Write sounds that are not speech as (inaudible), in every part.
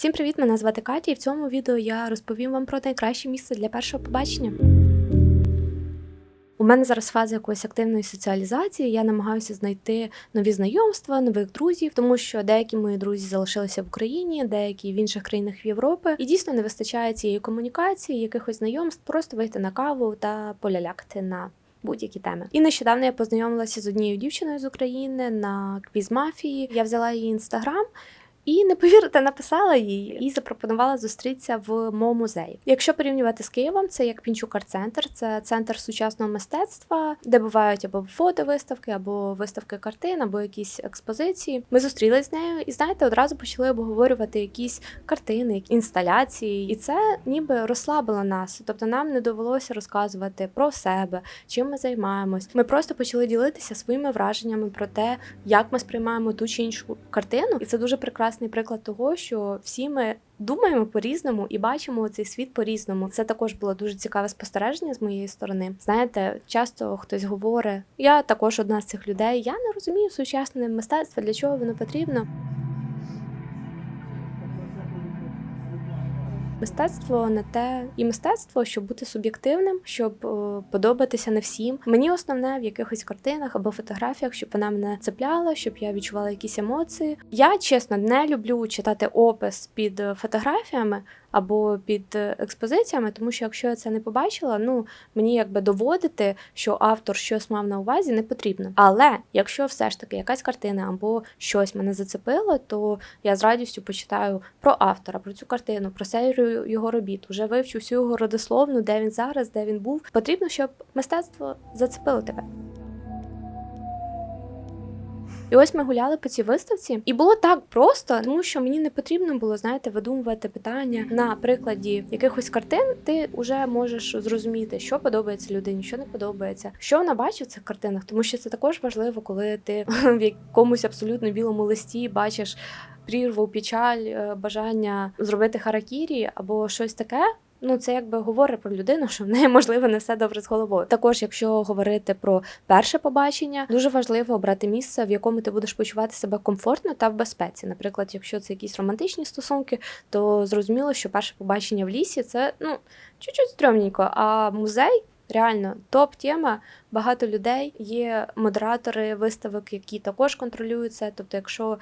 Всім привіт! Мене звати Катя, і в цьому відео я розповім вам про найкраще місце для першого побачення. У мене зараз фаза якоїсь активної соціалізації. Я намагаюся знайти нові знайомства, нових друзів, тому що деякі мої друзі залишилися в Україні, деякі в інших країнах Європи, і дійсно не вистачає цієї комунікації, якихось знайомств, просто вийти на каву та полялякти на. Будь-які теми. І нещодавно я познайомилася з однією дівчиною з України на квіз мафії. Я взяла її інстаграм. І не повірите, написала їй і запропонувала зустрітися в моєму музеї. Якщо порівнювати з Києвом, це як Пінчук арт-центр, це центр сучасного мистецтва, де бувають або фотовиставки, або виставки картин, або якісь експозиції. Ми зустрілись з нею, і знаєте, одразу почали обговорювати якісь картини, інсталяції, і це ніби розслабило нас. Тобто нам не довелося розказувати про себе, чим ми займаємось. Ми просто почали ділитися своїми враженнями про те, як ми сприймаємо ту чи іншу картину, і це дуже прекрасний приклад того, що всі ми думаємо по-різному і бачимо цей світ по-різному. Це також було дуже цікаве спостереження з моєї сторони. Знаєте, часто хтось говорить, я також одна з цих людей. Я не розумію сучасне мистецтво, для чого воно потрібно. Мистецтво на те і мистецтво, щоб бути суб'єктивним, щоб е, подобатися не всім. Мені основне в якихось картинах або фотографіях, щоб вона мене цепляла, щоб я відчувала якісь емоції. Я чесно не люблю читати опис під е, фотографіями або під е, експозиціями, тому що якщо я це не побачила, ну мені якби доводити, що автор щось мав на увазі, не потрібно. Але якщо все ж таки якась картина або щось мене зацепило, то я з радістю почитаю про автора, про цю картину, про серію його робіт. Уже вивчу всю його родословну, де він зараз, де він був. Потрібно, щоб мистецтво зацепило тебе. І ось ми гуляли по цій виставці, і було так просто, тому що мені не потрібно було, знаєте, видумувати питання на прикладі якихось картин. Ти вже можеш зрозуміти, що подобається людині, що не подобається, що вона бачить в цих картинах, тому що це також важливо, коли ти (laughs) в якомусь абсолютно білому листі бачиш прірву, печаль, е, бажання зробити харакірі або щось таке. Ну, це якби говорить про людину, що в неї можливо не все добре з головою. Також, якщо говорити про перше побачення, дуже важливо обрати місце, в якому ти будеш почувати себе комфортно та в безпеці. Наприклад, якщо це якісь романтичні стосунки, то зрозуміло, що перше побачення в лісі це ну чуть-чуть стрьомненько, а музей. Реально топ-тема. Багато людей є модератори виставок, які також контролюють це. Тобто, якщо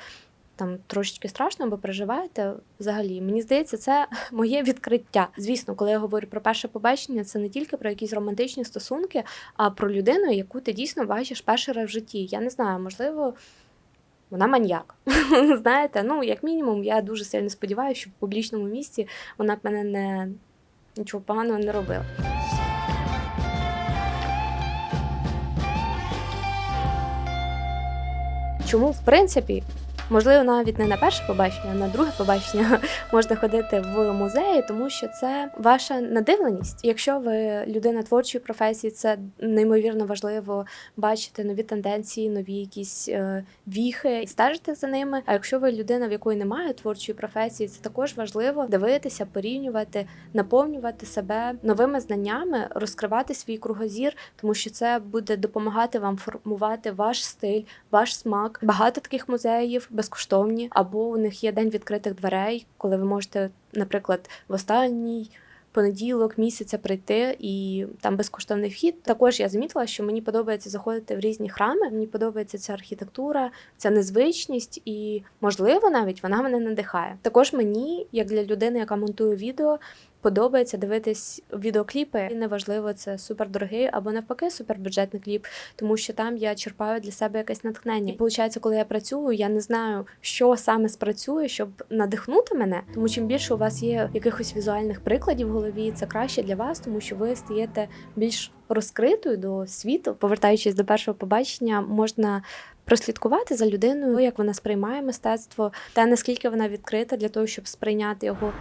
там трошечки страшно, бо переживаєте взагалі. Мені здається, це (laughs) моє відкриття. Звісно, коли я говорю про перше побачення, це не тільки про якісь романтичні стосунки, а про людину, яку ти дійсно бачиш перший раз в житті. Я не знаю, можливо. Вона маньяк. (laughs) Знаєте, ну, як мінімум, я дуже сильно сподіваюся, що в публічному місці вона б мене не нічого поганого не робила. Чому, в принципі, Можливо, навіть не на перше побачення, а на друге побачення (laughs) можна ходити в музеї, тому що це ваша надивленість. Якщо ви людина творчої професії, це неймовірно важливо бачити нові тенденції, нові якісь е, віхи і стежити за ними. А якщо ви людина, в якої немає творчої професії, це також важливо дивитися, порівнювати, наповнювати себе новими знаннями, розкривати свій кругозір, тому що це буде допомагати вам формувати ваш стиль, ваш смак. Багато таких музеїв безкоштовні, або у них є день відкритих дверей, коли ви можете, наприклад, в останній. Понеділок місяця прийти і там безкоштовний вхід. Також я замітила, що мені подобається заходити в різні храми. Мені подобається ця архітектура, ця незвичність, і можливо, навіть вона мене надихає. Також мені, як для людини, яка монтує відео, подобається дивитись відеокліпи. І неважливо, це супердорогий або навпаки супербюджетний кліп, тому що там я черпаю для себе якесь натхнення. І виходить, коли я працюю, я не знаю, що саме спрацює, щоб надихнути мене. Тому чим більше у вас є якихось візуальних прикладів в голові, це краще для вас, тому що ви стаєте більш розкритою до світу. Повертаючись до першого побачення, можна. Прослідкувати за людиною, як вона сприймає мистецтво, та наскільки вона відкрита для того, щоб сприйняти його.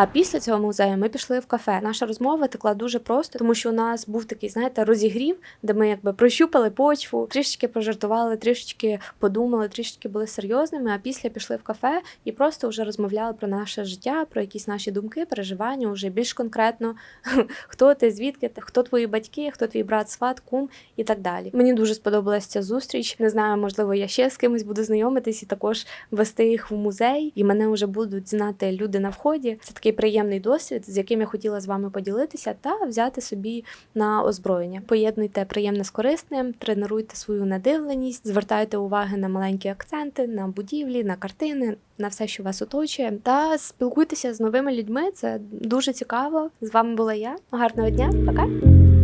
А після цього музею ми пішли в кафе. Наша розмова текла дуже просто, тому що у нас був такий, знаєте, розігрів, де ми якби прощупали почву, трішечки пожартували, трішечки подумали, трішечки були серйозними. А після пішли в кафе і просто вже розмовляли про наше життя, про якісь наші думки, переживання, вже більш конкретно, (laughs) хто ти, звідки ти, хто твої батьки, хто твій брат, сват, кум і так далі. Мені дуже сподобалася ця зустріч. Не знаю, можливо, я ще з кимось буду знайомитись і також вести їх в музей, і мене вже будуть знати люди на вході. Це такий приємний досвід, з яким я хотіла з вами поділитися та взяти собі на озброєння. Поєднуйте приємне з корисним, тренуйте свою надивленість, звертайте уваги на маленькі акценти, на будівлі, на картини. На все, що вас оточує, та спілкуйтеся з новими людьми. Це дуже цікаво. З вами була я. Гарного дня, пока.